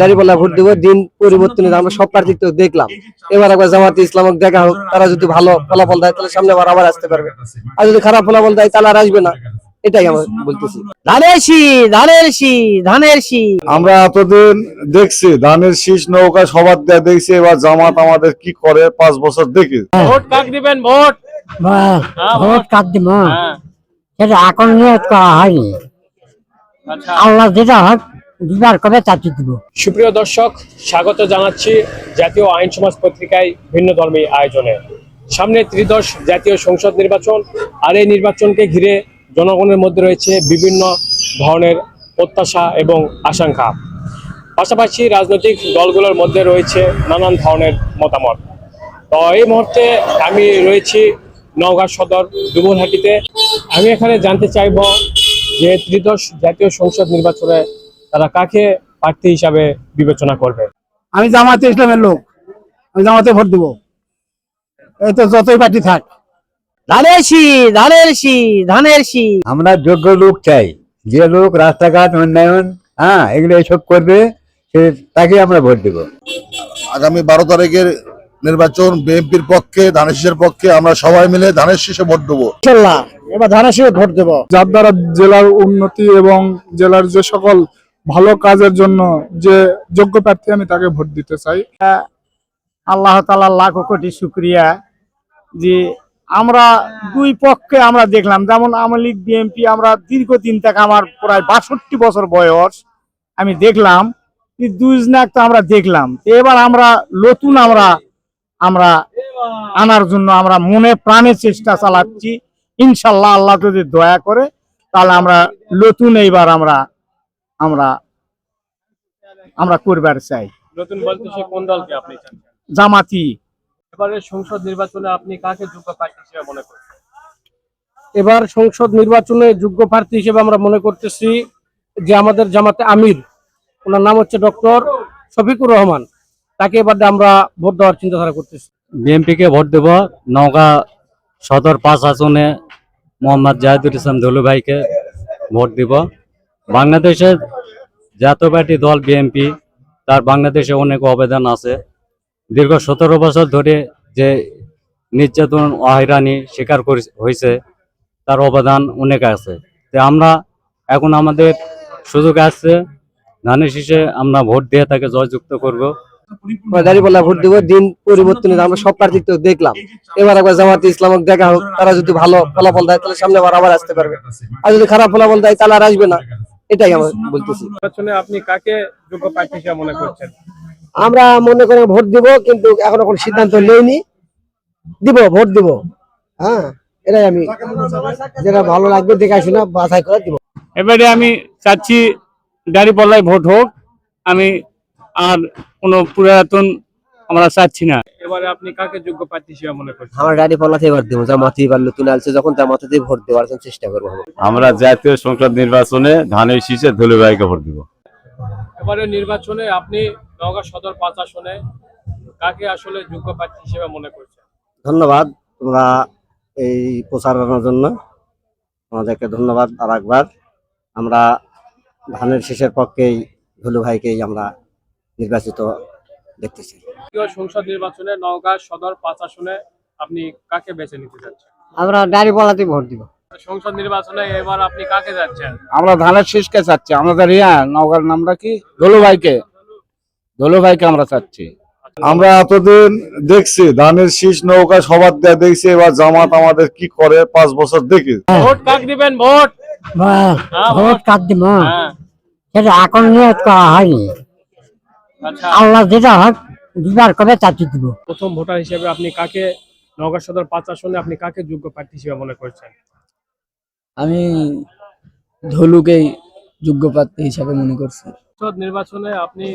দাঁড়িপাল্লা ভোট দেবো দিন পরিবর্তনে আমরা সব দেখলাম। এবার একবার জামাতে ইসলামক দেখা হোক তারা যদি ভালো ফলাফল দেয় তাহলে সামনে আবার আবার আসতে পারবে। আর যদি খারাপ ফলাফল দেয় তাহলে আর আসবে না। এটাই আমরা বলতেছি। ধানের শি ধানের শি ধানের শি আমরা এতদিন দেখছি ধানের শীষ নৌকা সবার দেয়া দেখছি এবার জামাত আমাদের কি করে পাঁচ বছর দেখি। ভোট কাক দিবেন ভোট? হ্যাঁ, ভোট। কাট দিব। হ্যাঁ। সেটা এখন করা হয়নি। আচ্ছা। আল্লাহ যেটা হয় দিবার কবে চাচি দিব। সুপ্রিয় দর্শক, স্বাগত জানাচ্ছি জাতীয় আইন সমাজ পত্রিকায় ভিন্ন ধর্মী আয়োজনে। সামনে ত্রিদশ জাতীয় সংসদ নির্বাচন, আর এই নির্বাচনকে ঘিরে জনগণের মধ্যে রয়েছে বিভিন্ন ধরনের প্রত্যাশা এবং আশঙ্কা। পাশাপাশি রাজনৈতিক দলগুলোর মধ্যে রয়েছে নানান ধরনের মতামত। তো এই মুহূর্তে আমি রয়েছি নওগাঁ সদর ডুমুরহাটিতে আমি এখানে জানতে চাইব যে ত্রিদশ জাতীয় সংসদ নির্বাচনে তারা কাকে প্রার্থী হিসাবে বিবেচনা করবে? আমি জামাতে ইসলামের লোক। আমি জামাতে ভোট দেবো। এই তো যতই পার্টি থাক। ধানের শি ধানের শি ধানের শি আমরা যোগ্য লোক চাই। যে লোক রাস্তাঘাট উন্নয়ন হ্যাঁ এগুলো এসব করবে সে তাকে আমরা ভোট দেব। আগামী বারো তারিখের নির্বাচন বিএনপির পক্ষে ধানের শীষের পক্ষে আমরা সবাই মিলে ধানের শীষে ভোট দেবো। এবার ধানের শীষে ভোট দেবো। যার দ্বারা জেলার উন্নতি এবং জেলার যে সকল ভালো কাজের জন্য যে যোগ্য প্রার্থী আমি তাকে ভোট দিতে চাই। আল্লাহ তালা লাখ কোটি শুক্রিয়া যে আমরা দুই পক্ষে আমরা দেখলাম, যেমন আওয়ামী লীগ, বিএনপি, আমরা দীর্ঘদিন থেকে আমার প্রায় বাষট্টি বছর বয়স, আমি দেখলাম দুই তো আমরা দেখলাম। এবার আমরা নতুন আমরা আমরা আনার জন্য আমরা মনে প্রাণে চেষ্টা চালাচ্ছি। ইনশাল্লাহ আল্লাহ যদি দয়া করে, তাহলে আমরা নতুন এইবার আমরা আমরা আমরা করবার চাই। নতুন বলতে সে কোন দলকে আপনি চান? জামাতি। এবারে সংসদ নির্বাচনে আপনি কাকে যোগ্য প্রার্থী হিসেবে মনে করছেন? এবার সংসদ নির্বাচনে যোগ্য প্রার্থী হিসেবে আমরা মনে করতেছি যে আমাদের জামাতে আমির ওনার নাম হচ্ছে ডক্টর শফিকুর রহমান। তাকে এবার আমরা ভোট দেওয়ার চিন্তাধারা করতেছি। বিএনপিকে ভোট দেব নওগাঁ সদর পাঁচ আসনে মোহাম্মদ জাহিদুল ইসলাম দলু ভাইকে ভোট দিব। বাংলাদেশের জাতীয় পার্টি দল বিএনপি তার বাংলাদেশে অনেক অবদান আছে। দীর্ঘ সতেরো বছর ধরে যে নির্যাতন হয়রানি শিকার করি- হয়েছে তার অবদান অনেক আছে। তো আমরা এখন আমাদের সুযোগ আসছে ধানের শীষে আমরা ভোট দিয়ে তাকে জয়যুক্ত করব। ভোট দিন পরিবর্তনে আমরা দেখলাম। এবার একবার জামাতে ইসলামক দেখা হোক, তারা যদি ভালো ফলাফল দেয়, তাহলে সামনে আবার আবার আসতে পারবে। আর যদি খারাপ ফলাফল দেয়, তাহলে আর আসবে না। এটাই আমরা বলতেছি। নির্বাচনে আপনি কাকে যোগ্য প্রার্থী হিসেবে মনে করছেন? আমরা মনে করে ভোট দিব কিন্তু এখনও কোনো সিদ্ধান্ত নেইনি। দিব ভোট দিব। হ্যাঁ এটাই আমি যেটা ভালো লাগবে দেখে আসি বাছাই করে দিব। এবারে আমি চাচ্ছি গাড়ি পাল্লায় ভোট হোক। আমি আর কোনো পুরাতন আমরা চাচ্ছি না। এবারে আপনি কাকে যোগ্য প্রার্থী হিসেবে মনে করছেন? আমার পাল্লাতে এবার দেবো জামাতি এবার নতুন আসছে যখন জামাতেই ভোট দেওয়ার চেষ্টা করব। আমরা জাতীয় সংসদ নির্বাচনে ধানের শীষে ধুলু ভাইকে ভোট দিব। এবারে নির্বাচনে আপনি নওগাঁ সদর পাঁচ আসনে কাকে আসলে যোগ্য প্রার্থী হিসেবে মনে করছেন? ধন্যবাদ তোমরা এই প্রচারণার জন্য। আমাদেরকে ধন্যবাদ আর একবার। আমরা ধানের শেষের পক্ষেই ধুলু ভাইকেই আমরা নির্বাচিত দেখতেছি। জাতীয় সংসদ নির্বাচনে নওগাঁ সদর পাঁচ আসনে আপনি কাকে বেছে নিতে যাচ্ছেন? আমরা গাড়ি ভোট দিব। সংসদ নির্বাচনে এবার আপনি কাকে যাচ্ছেন? আমরা ধানের শীষকে চাচ্ছি। আমাদের ইয়া নওগাঁর নামটা কি? দোলু ভাইকে। দোলু ভাইকে আমরা চাচ্ছি। আমরা এতদিন দেখছি ধানের শীষ নৌকা সবার দেয়া দেখছি এবার জামাত আমাদের কি করে পাঁচ বছর দেখি। ভোট কাক দিবেন? ভোট! হ্যাঁ, ভোট কাট দিব। হ্যাঁ। সেটা এখন নিয়ে করা হয়নি। আল্লাহ যেটা হয় দিবার কবে চাচি দিব। প্রথম ভোটার হিসেবে আপনি কাকে নওগাঁ সদর পাঁচ আসনে আপনি কাকে যোগ্য প্রার্থী হিসেবে মনে করছেন? আমি ধলুকেই যোগ্য প্রার্থী হিসাবে মনে করছি। নির্বাচনে আপনি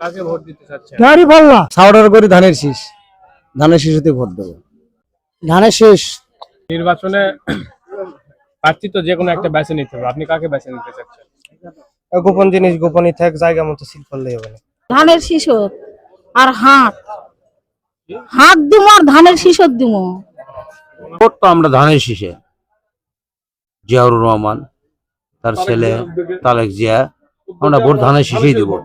কাকে ভোট দিতে চাচ্ছেন? গাড়ি পাল্লা। সাউডার করি ধানের শীষ। ধানের শীষতে ভোট দেবো। ধানের শীষ। নির্বাচনে প্রার্থী তো যে কোনো একটা বেছে নিতে হবে। আপনি কাকে বেছে নিতে চাচ্ছেন? গোপন জিনিস গোপনই থাক জায়গা মতো সিল করলেই হবে না। ধানের শিশু আর হাত হাত দুম আর ধানের শিশু দুম। ভোট তো আমরা ধানের শীষে জিয়াউর রহমান, তার ছেলে তালেক জিয়া, আমরা ভোট ধানের শীষেই দেবো।